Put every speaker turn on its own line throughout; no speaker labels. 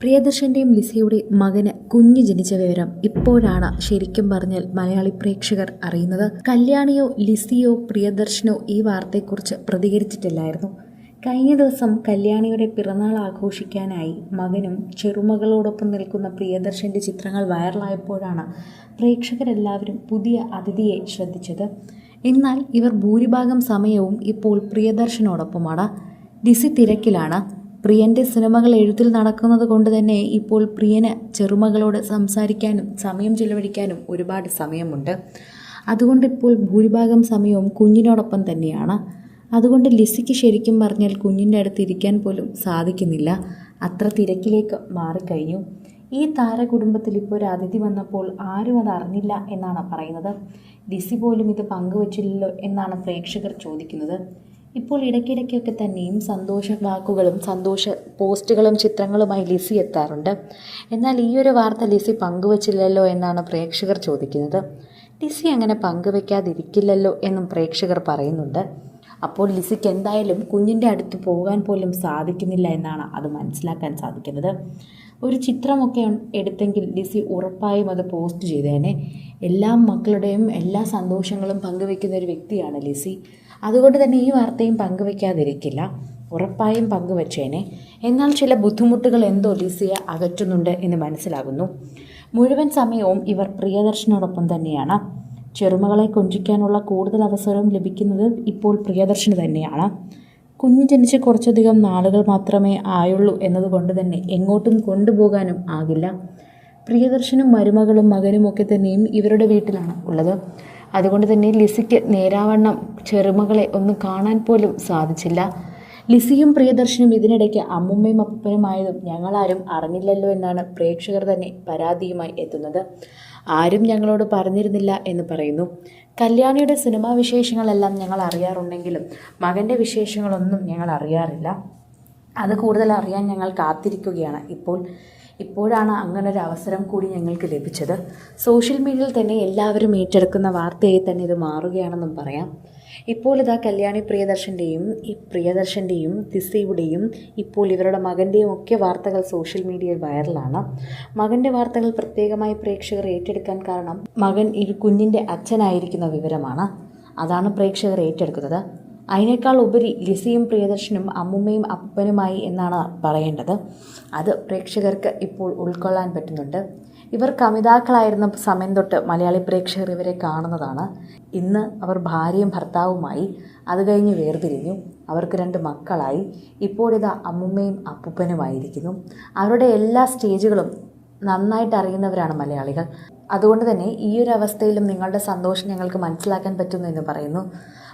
പ്രിയദർശന്റെയും ലിസയുടെ മകന് കുഞ്ഞ് ജനിച്ച വിവരം ഇപ്പോഴാണ് ശരിക്കും പറഞ്ഞാൽ മലയാളി പ്രേക്ഷകർ അറിയുന്നത്. കല്യാണിയോ ലിസിയോ പ്രിയദർശനോ ഈ വാർത്തയെക്കുറിച്ച് പ്രതികരിച്ചിട്ടില്ലായിരുന്നു. കഴിഞ്ഞ ദിവസം കല്യാണിയുടെ പിറന്നാൾ ആഘോഷിക്കാനായി മകനും ചെറുമകളോടൊപ്പം നിൽക്കുന്ന പ്രിയദർശന്റെ ചിത്രങ്ങൾ വൈറലായപ്പോഴാണ് പ്രേക്ഷകരെല്ലാവരും പുതിയ അതിഥിയെ ശ്രദ്ധിച്ചത്. എന്നാൽ ഇവർ ഭൂരിഭാഗം സമയവും ഇപ്പോൾ പ്രിയദർശനോടൊപ്പമാണ്. ലിസി തിരക്കിലാണ്. പ്രിയന്റെ സിനിമകൾ എഴുത്തിൽ നടക്കുന്നത് കൊണ്ട് തന്നെ ഇപ്പോൾ പ്രിയന് ചെറുമകളോട് സംസാരിക്കാനും സമയം ചിലവഴിക്കാനും ഒരുപാട് സമയമുണ്ട്. അതുകൊണ്ട് ഇപ്പോൾ ഭൂരിഭാഗം സമയവും കുഞ്ഞിനോടൊപ്പം തന്നെയാണ്. അതുകൊണ്ട് ലിസിക്ക് ശരിക്കും പറഞ്ഞാൽ കുഞ്ഞിന്റെ അടുത്ത് ഇരിക്കാൻ പോലും സാധിക്കുന്നില്ല. അത്ര തിരക്കിലേക്ക് മാറിക്കഴിഞ്ഞു. ഈ താര കുടുംബത്തിൽ ഇപ്പോൾ ഒരു അതിഥി വന്നപ്പോൾ ആരും അത് അറിഞ്ഞില്ല എന്നാണ് പറയുന്നത്. ലിസി പോലും ഇത് പങ്കുവച്ചില്ലല്ലോ എന്നാണ് പ്രേക്ഷകർ ചോദിക്കുന്നത്. ഇപ്പോൾ ഇടയ്ക്കിടയ്ക്കൊക്കെ തന്നെയും സന്തോഷ വാക്കുകളും സന്തോഷ പോസ്റ്റുകളും ചിത്രങ്ങളുമായി ലിസി എത്താറുണ്ട്. എന്നാൽ ഈ ഒരു വാർത്ത ലിസി പങ്കുവച്ചില്ലല്ലോ എന്നാണ് പ്രേക്ഷകർ ചോദിക്കുന്നത്. ലിസി അങ്ങനെ പങ്കുവെക്കാതിരിക്കില്ലല്ലോ എന്നും പ്രേക്ഷകർ പറയുന്നുണ്ട്. അപ്പോൾ ലിസിക്ക് എന്തായാലും കുഞ്ഞിന്റെ അടുത്ത് പോകാൻ പോലും സാധിക്കുന്നില്ല എന്നാണ് അത് മനസ്സിലാക്കാൻ സാധിക്കുന്നത്. ഒരു ചിത്രമൊക്കെ എടുത്തെങ്കിൽ ലിസി ഉറപ്പായും അത് പോസ്റ്റ് ചെയ്തേനെ. എല്ലാ മക്കളുടെയും എല്ലാ സന്തോഷങ്ങളും പങ്കുവെക്കുന്ന ഒരു വ്യക്തിയാണ് ലിസി. അതുകൊണ്ട് തന്നെ ഈ വാർത്തയും പങ്കുവെക്കാതിരിക്കില്ല. ഉറപ്പായും പങ്കുവച്ചേനെ. എന്നാൽ ചില ബുദ്ധിമുട്ടുകൾ എന്തോ ലിസിയ അകറ്റുന്നുണ്ട് എന്ന് മനസ്സിലാകുന്നു. മുഴുവൻ സമയവും ഇവർ പ്രിയദർശനോടൊപ്പം തന്നെയാണ്. ചെറുമകളെ കൊഞ്ചിക്കാനുള്ള കൂടുതൽ അവസരവും ലഭിക്കുന്നത് ഇപ്പോൾ പ്രിയദർശന് തന്നെയാണ്. കുഞ്ഞു ജനിച്ച് കുറച്ചധികം നാളുകൾ മാത്രമേ ആയുള്ളൂ എന്നതുകൊണ്ട് തന്നെ എങ്ങോട്ടും കൊണ്ടുപോകാനും ആകില്ല. പ്രിയദർശനും മരുമകളും മകനും ഒക്കെ തന്നെയും ഇവരുടെ വീട്ടിലാണ് ഉള്ളത്. അതുകൊണ്ട് തന്നെ ലിസിക്ക് നേരാവണ്ണം ചെറുമകളെ ഒന്ന് കാണാൻ പോലും സാധിച്ചില്ല. ലിസിയും പ്രിയദർശനും ഇതിനിടയ്ക്ക് അമ്മുമ്മയും അപ്പനുമായതും ഞങ്ങളാരും അറിഞ്ഞില്ലല്ലോ എന്നാണ് പ്രേക്ഷകർ തന്നെ പരാതിയുമായി എത്തുന്നത്. ആരും ഞങ്ങളോട് പറഞ്ഞിരുന്നില്ല എന്ന് പറയുന്നു. കല്യാണിയുടെ സിനിമാ വിശേഷങ്ങളെല്ലാം ഞങ്ങൾ അറിയാറുണ്ടെങ്കിലും മകന്റെ വിശേഷങ്ങളൊന്നും ഞങ്ങൾ അറിയാറില്ല. അത് കൂടുതൽ അറിയാൻ ഞങ്ങൾ കാത്തിരിക്കുകയാണ് ഇപ്പോൾ. ഇപ്പോഴാണ് ഒരു അവസരം കൂടി ഞങ്ങൾക്ക് ലഭിച്ചത്. സോഷ്യൽ മീഡിയയിൽ തന്നെ എല്ലാവരും ഏറ്റെടുക്കുന്ന വാർത്തയായി തന്നെ ഇത് മാറുകയാണെന്നും പറയാം. ഇപ്പോൾ ഇതാ കല്യാണി പ്രിയദർശന്റെയും ഈ പ്രിയദർശന്റെയും തിസയുടെയും ഇപ്പോൾ ഇവരുടെ മകന്റെയും ഒക്കെ വാർത്തകൾ സോഷ്യൽ മീഡിയയിൽ വൈറലാണ്. മകന്റെ വാർത്തകൾ പ്രത്യേകമായി പ്രേക്ഷകർ ഏറ്റെടുക്കാൻ കാരണം മകൻ ഈ കുഞ്ഞിന്റെ അച്ഛനായിരിക്കുന്ന വിവരമാണ്. അതാണ് പ്രേക്ഷകർ ഏറ്റെടുക്കുന്നത്. അതിനേക്കാൾ ഉപരി ലിസിയും പ്രിയദർശനും അമ്മുമ്മയും അപ്പനുമായി എന്നാണ് പറയേണ്ടത്. അത് പ്രേക്ഷകർക്ക് ഇപ്പോൾ ഉൾക്കൊള്ളാൻ പറ്റുന്നുണ്ട്. ഇവർ കമിതാക്കളായിരുന്ന സമയം തൊട്ട് മലയാളി പ്രേക്ഷകർ ഇവരെ കാണുന്നതാണ്. ഇന്ന് അവർ ഭാര്യയും ഭർത്താവുമായി അത് കഴിഞ്ഞ് വേർപിരിഞ്ഞു അവർക്ക് രണ്ട് മക്കളായി. ഇപ്പോഴിതാ അമ്മുമ്മയും അപ്പൂപ്പനുമായിരിക്കുന്നു. അവരുടെ എല്ലാ സ്റ്റേജുകളും നന്നായിട്ട് അറിയുന്നവരാണ് മലയാളികൾ. അതുകൊണ്ട് തന്നെ ഈ ഒരു അവസ്ഥയിലും നിങ്ങളുടെ സന്തോഷം ഞങ്ങൾക്ക് മനസ്സിലാക്കാൻ പറ്റുന്നു എന്ന് പറയുന്നു.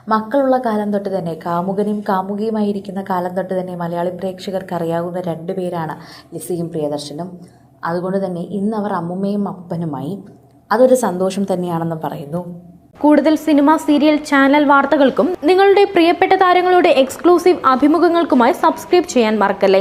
മക്കളുള്ള കാലം തൊട്ട് തന്നെ കാമുകനും കാമുകിയുമായിരിക്കുന്ന കാലം തൊട്ട് തന്നെ മലയാളി പ്രേക്ഷകർക്ക് അറിയാവുന്ന രണ്ടു പേരാണ് ലിസിയും പ്രിയദർശനും. അതുകൊണ്ട് തന്നെ ഇന്ന് അവർ അമ്മുമ്മയും അപ്പനുമായി അതൊരു സന്തോഷം തന്നെയാണെന്ന് പറയുന്നു.
കൂടുതൽ സിനിമ സീരിയൽ ചാനൽ വാർത്തകൾക്കും നിങ്ങളുടെ പ്രിയപ്പെട്ട താരങ്ങളുടെ എക്സ്ക്ലൂസീവ് അഭിമുഖങ്ങൾക്കുമായി സബ്സ്ക്രൈബ് ചെയ്യാൻ മറക്കല്ലേ?